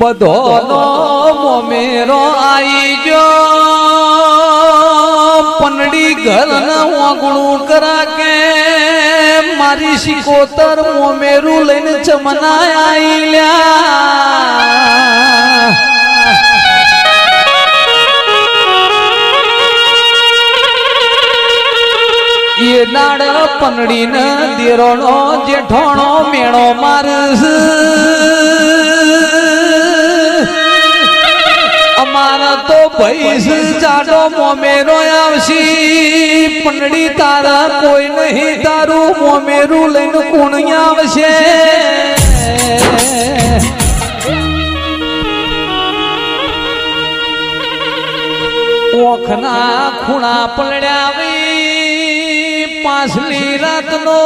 બધોનો મોમેરો આઈ જો પનડી ઘર ઓગણું કરા કે મારી શિકોતર મોમેરું લઈને ચમના આઈલ્યા એ નાડ પનડીને દેરોનો જેઠોણો મેળો મારસ. ભૈસ જાડો મોમેરો આવશી. પનડી તારા કોઈ નહીં, તારું મોમેરું લઈને કોણ આવશે. ઓખના ખૂણા પલડ્યા આવી પાછલી રાતનો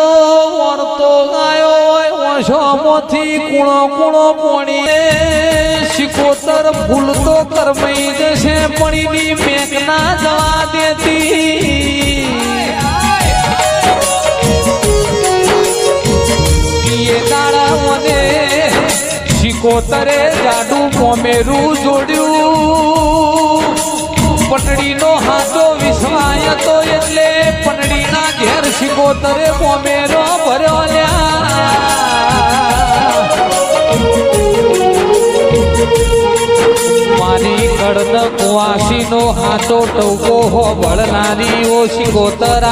વર્તો ગાયો ઓછો મોથી કુણો કુણો પોણીએ. શિકોતર ભૂલતો કરમઈ જશે, પણીની મેક ના જવા દેતી. મને શિકોતરે જાડું મોમેરું જોડ્યું. પટડીનો હાથો વિસવાય તો એટલે પટડીના ઘેર શિકોતરે મોમેરો ભર્યો લ્યા. કડન કુવાસીનો હાથો ટવકો હો ભળનારી ઓ શિકોતર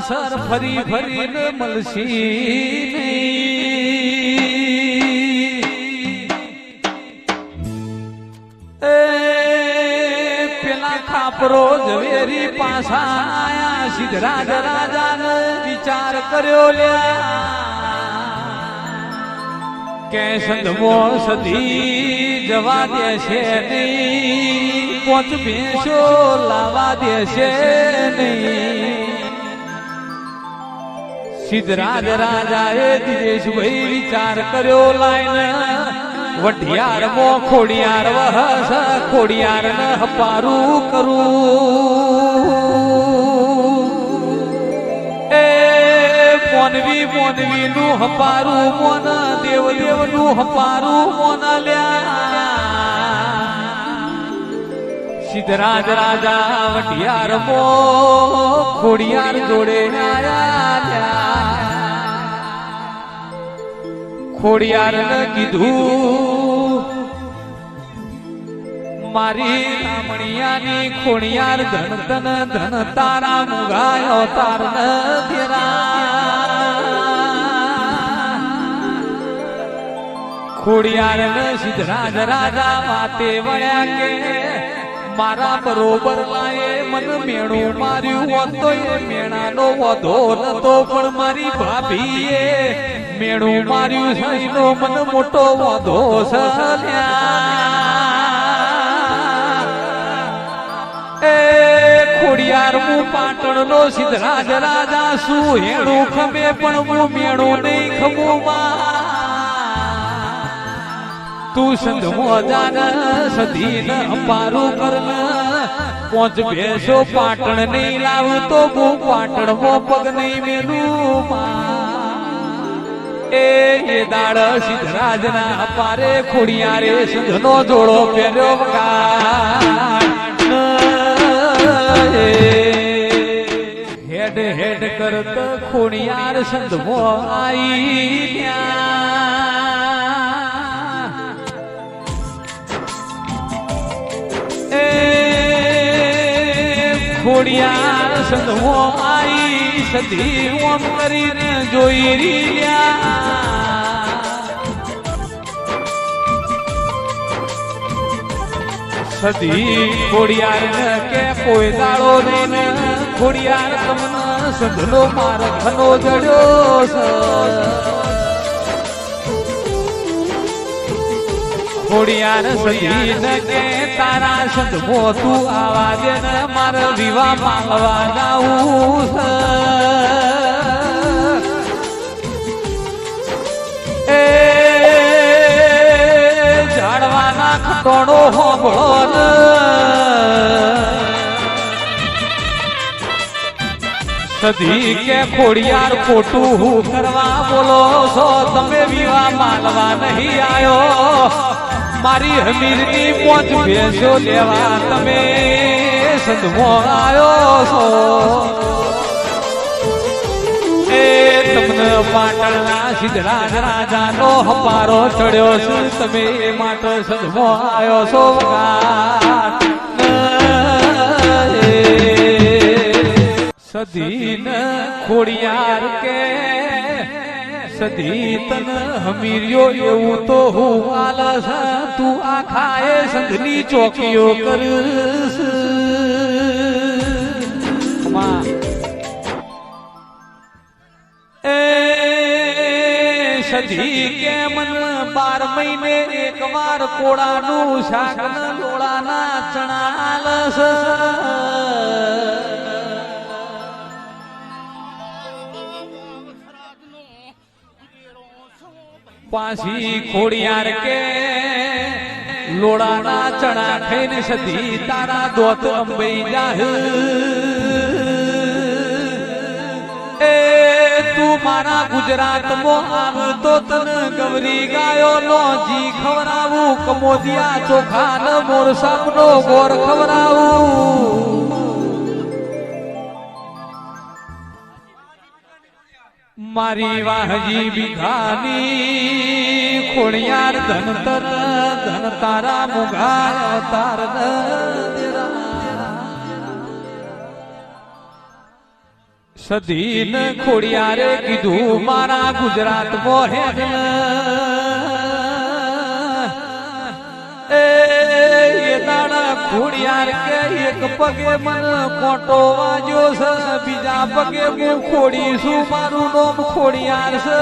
અવસર ફરી ફરીને મળશી. એ પેલા ખાપરો ઝવેરી પાછા આયા સિદ્ધરાજ રાજાને વિચાર કર્યો લ્યા કે સંધમો સધી જવા દેશે નહીં પોચ ભેંસો લાવા દેશે નહીં સિદ્ધરાજ રાજાએ દિનેશભાઈ વિચાર કર્યો લાઈન વઢિયાર મો, ખોડિયાર વહસ ખોડિયાર ન હપારું કરું. એ મોનવી મોનવી નું હપારું, મોન દેવ દેવનું હપારું, મોન લ્યા. સિદ્ધરાજ રાજા વટિયાર મો, ખોડિયાર જોડે. ખોડિયાર કીધું, મારી રામણિયાની ખોડિયાર ધન ધન ધન તારા મુગાયો તાર ન ખોડિયાર ને સિદ્ધરાજ રાજા વાતે વળ્યા કે મારા બરોબર લાયે મન મેણું માર્યું હોત તો એ વધો નતો, પણ મારી ભાભીએ મેણું માર્યું સઈનો મન મોટો વધો સલ્યા એ ખોડિયાર હું પાટણ નો સિદ્ધરાજ રાજા, શું હેણું ખમે પણ હું મેણું નહીં ખમું માં તું સંત જાન સધીન અંબારું કરન પોંચ બેસો પાટણ નહીં લાવ તો હું પાટણ મો પગ નહીં મેલું. એ એ દાડ સિદ્ધરાજ ના પારે ખોડિયારે સંધનો જોડો પહેર્યો હેડ હેડ કરત ખોડિયાર સંધમો આઈ ત્યાં. ખોડિયાર સંધવો આઈ સધી ઓમ જોઈ રહ્યા. સધી ખોડિયાર કે કોઈ દાડો ને ખોડિયાર તમને સંધનો માર ઘનો જડ્યો ખોડિયાર ન કે તારા સંધમો તું આવા દે ને મારો વિવાહ માંગવા જાઉં એ જાડવાના ખટોણો હોબળો સધી કે ખોડિયાર ખોટું હું કરવા બોલો છો, તમે વિવાહ માનવા નહીં આયો. મારી હમીરની પોચ ભેસો લેવા તમે સદમો આવ્યો છો. એ તમને પાટણના સિદ્ધરાજ રાજાનો હપારો ચડ્યો છે. તમે એ માટે સદમો આવ્યો છો સદીન ખોડિયાર કે સદી તન હમીર્યો, એવું તો હું આલસ તું આખાએ સંધની ચોકીઓ કરીશ. એ સધી કે મન બાર મહિને એક વાર કોળાનું શાક ન લોળાના પાછી ખોડિયાર કે લોડાના ચણા ખાઈને સધી તારા દોત અંબઈ જાહ. એ તું મારા ગુજરાતમાં આવ તો તન ગવરી ગાયો નો જી ખવરાવું કમોદિયા ચોખા ન મોર સાપનો ગોર ખવરાવું. મારી વાહજી બીઘાની ખોડિયાર ધન તર ધન તારા મુઘાર ન સધીન ખોડિયારે કીધું, મારા ગુજરાત મોહે એ દાડા ખોડિયાર કે એક પગે મન છે, બીજા પગે હું ખોડી છું મારું નામ ખોડિયાર છે.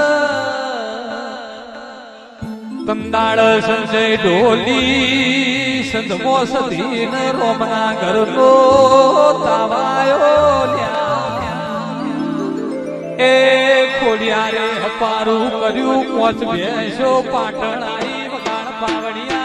કંદાળ સંજય ઢોલી સંધમો સધીન રોમના ઘરનો તાવાયો એ હપારું કર્યું, પોચ ભેંસો પાટણ આવી વગાડ પાવે